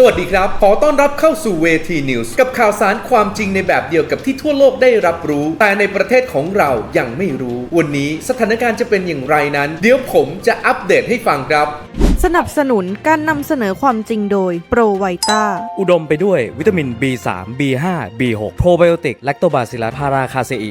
สวัสดีครับ ขอต้อนรับเข้าสู่เวทีนิวส์กับข่าวสารความจริงในแบบเดียวกับที่ทั่วโลกได้รับรู้ แต่ในประเทศของเรายังไม่รู้ วันนี้สถานการณ์จะเป็นอย่างไรนั้น เดี๋ยวผมจะอัปเดตให้ฟังครับ สนับสนุนการนำเสนอความจริงโดยโปรไวต้าอุดมไปด้วยวิตามิน B3 B5 B6 โปรไบโอติกแลคโตบาซิลัสพาราคาเซอิ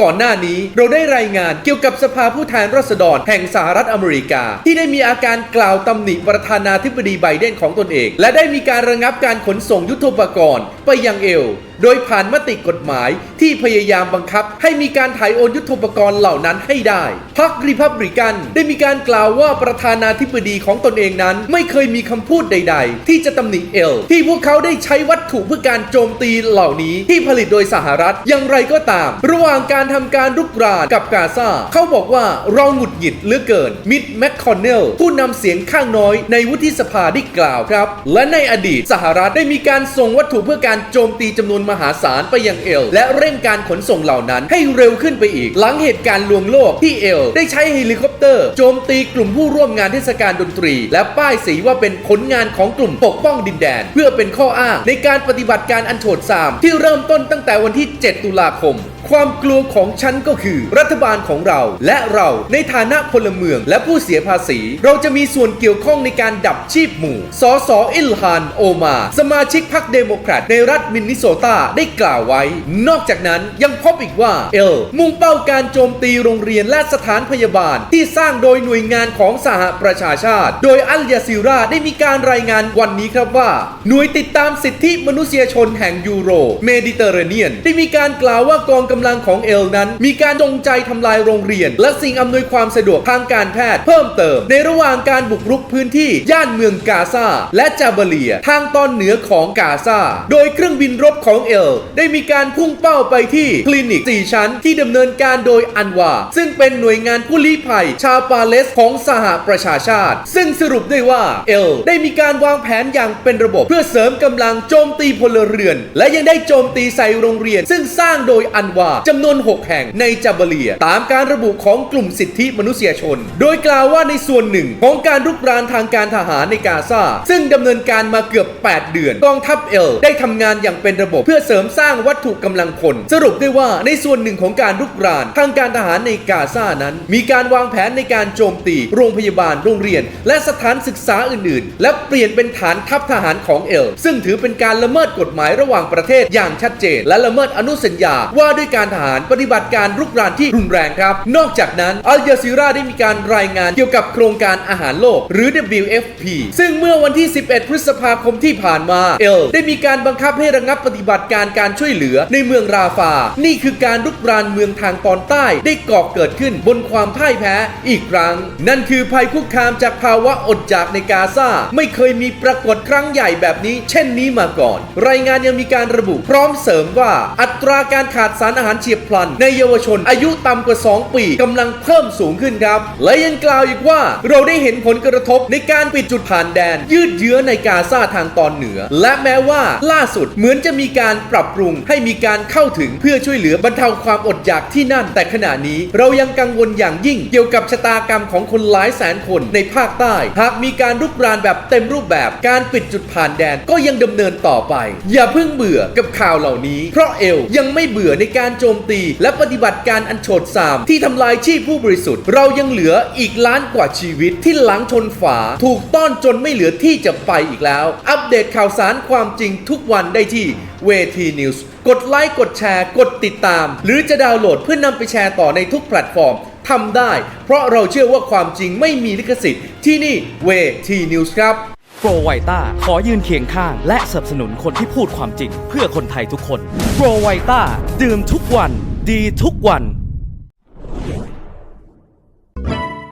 ก่อนหน้านี้เราได้รายงานเกี่ยวกับสภาผู้แทนราษฎรแห่งสหรัฐอเมริกา ที่ได้มีอาการกล่าวตำหนิประธานาธิบดีไบเดนของตนเอง และได้มีการระงับการขนส่งยุทโธปกรณ์ไปยังเอล โดยผ่านมติกฎหมายที่พยายามบังคับ ให้มีการถ่ายโอนยุทธปกรณ์เหล่านั้นให้ได้ พรรครีพับริกันได้มีการกล่าวว่าประธานาธิบดีของตนเองนั้น ไม่เคยมีคำพูดใด ๆ ที่จะตำหนิเอล ที่พวกเขาได้ใช้วัตถุเพื่อการโจมตีเหล่านี้ที่ผลิตโดยสหรัฐอย่างไรก็ตาม ระหว่างการทำการรุกรานกับกาซาเขาบอกว่าเราหงุดหงิดเหลือเกินมิดแมคคอนเนลผู้นำเสียงข้างน้อยในวุฒิสภาได้กล่าวครับ และในอดีตสหรัฐได้มีการส่งวัตถุเพื่อการโจมตีจำนวนมหาศาลไปยังเอล และเร่งการขนส่งเหล่านั้นให้เร็วขึ้นไปอีก หลังเหตุการณ์ลวงโลกที่เอล ได้ใช้เฮลิคอปเตอร์ โจมตีกลุ่มผู้ร่วมงานเทศกาลดนตรี และป้ายสีว่าเป็นผลงานของกลุ่มปกป้องดินแดน เพื่อเป็นข้ออ้างในการปฏิบัติการอันโฉดสามที่เริ่มต้นตั้งแต่วันที่ 7 ตุลาคม ความกลัวของฉันก็คือ รัฐบาลของเราและเราในฐานะพลเมืองและผู้เสียภาษี เราจะมีส่วนเกี่ยวข้องในการดับชีพหมู่ สสอิลฮานโอมา สมาชิกพรรคเดโมแครตในรัฐมินนิโซตาได้กล่าวไว้ นอกจากนั้นยังพบอีกว่าเอลมุ่งเป้าการโจมตีโรงเรียนและสถานพยาบาล ที่สร้างโดยหน่วยงานของสหประชาชาติ โดยอัลยาซีราได้มีการรายงานวันนี้ครับว่า หน่วยติดตามสิทธิมนุษยชนแห่งยูโร เมดิเตอร์เรเนียน ได้มีการกล่าวว่ากองกำลังของเอลนั้น มีการจงใจทำลายโรงเรียน และสิ่งอำนวยความสะดวกทางการแพทย์เพิ่มเติม ในระหว่างการบุกรุกพื้นที่ย่านเมืองกาซาและจาบเลียทางตอนเหนือของกาซาโดยเครื่องบินรบของเอล ได้มีการพุ่งเป้าไปที่คลินิก 4 ชั้นที่ดำเนินการโดยอันวา ซึ่งเป็นหน่วยงานผู้ลี้ภัย ชาวปาเลสของสหประชาชาติ ซึ่งสรุปได้ว่าเอลได้มีการวางแผนอย่างเป็นระบบ เพื่อเสริมกำลังโจมตีพลเรือน และยังได้โจมตีใส่โรงเรียน ซึ่งสร้างโดยอันวาจำนวน 6 แห่งในจาบาเลีย ตามการระบุของกลุ่มสิทธิมนุษยชน โดยกล่าวว่าในส่วนหนึ่งของการรุกรานทางการทหารในกาซาซึ่งดำเนินการมาเกือบ 8 เดือน กองทัพเอล ได้ทำงานอย่างเป็นระบบเพื่อเสริมสร้างวัตถุกำลังพลสรุปได้ว่าในส่วนหนึ่งของการรุกรานทางการทหารในกาซานั้น มีการวางแผนในการโจมตี โรงพยาบาลโรงเรียน และสถานศึกษาอื่น ๆ และเปลี่ยนเป็นฐานทัพทหารของเอล ซึ่งถือเป็นการละเมิดกฎหมายระหว่างประเทศอย่างชัดเจน และละเมิดอนุสัญญาว่าด้วยการทหารปฏิบัติการรุกรานที่รุนแรงครับ นอกจากนั้นอัลยาซีราได้มีการรายงานเกี่ยวกับโครงการอาหารโลก หรือ WFP ซึ่งเมื่อวันที่ 11 พฤษภาคมที่ผ่านมาเอลได้มีการบังคับให้ระงับปฏิบัติการการช่วยเหลือในเมืองราฟา นี่คือการรุกรานเมืองทางตอนใต้ได้ก่อเกิดขึ้นบนความพ่ายแพ้อีกครั้ง นั่นคือภัยคุกคามจากภาวะอดอยากในกาซาไม่เคยมีปรากฏครั้งใหญ่แบบนี้ เช่นนี้มาก่อน รายงานยังมีการระบุพร้อมเสริมว่าอัตราการขาดสารอาหารเฉียบพลัน ในเยาวชนอายุต่ำกว่า 2 ปีกำลังเพิ่มสูงขึ้นครับ และยังกล่าวอีกว่าเราได้เห็นผลกระทบในการปิดจุดผ่านแดน ยืดเยื้อในกาซาทางตอนเหนือ และแม้ว่าล่าสุดเหมือนจะมีการปรับปรุงให้มีการเข้าถึงเพื่อช่วยเหลือบรรเทาความอดอยากที่นั่น แต่ขณะนี้เรายังกังวลอย่างยิ่งเกี่ยวกับชะตากรรมของคนหลายแสนคนในภาคใต้ หากมีการรุกรานแบบเต็มรูปแบบการปิดจุดผ่านแดนก็ยังดำเนินต่อไป อย่าเพิ่งเบื่อกับข่าวเหล่านี้ เพราะเอลยังไม่เบื่อในการโจมตี และปฏิบัติการอันโฉดสาม ที่ทำลายชีพผู้บริสุทธิ์ เรายังเหลืออีกล้านกว่าชีวิตที่หลังชนฝา ถูกต้อนจนไม่เหลือที่จะไปอีกแล้ว อัปเดตข่าวสารความจริงทุกวันได้ที่เวทีนิวส์กดไลค์กดแชร์ กดติดตาม หรือจะดาวน์โหลดเพื่อนำไปแชร์ต่อในทุกแพลตฟอร์มทำได้ เพราะเราเชื่อว่าความจริงไม่มีลิขสิทธิ์ที่นี่เวทีนิวส์ครับ โปรไวต้าขอยืนเคียงข้าง และสนับสนุนคนที่พูดความจริง เพื่อคนไทยทุกคน โปรไวต้าดื่มทุกวัน ดีทุกวัน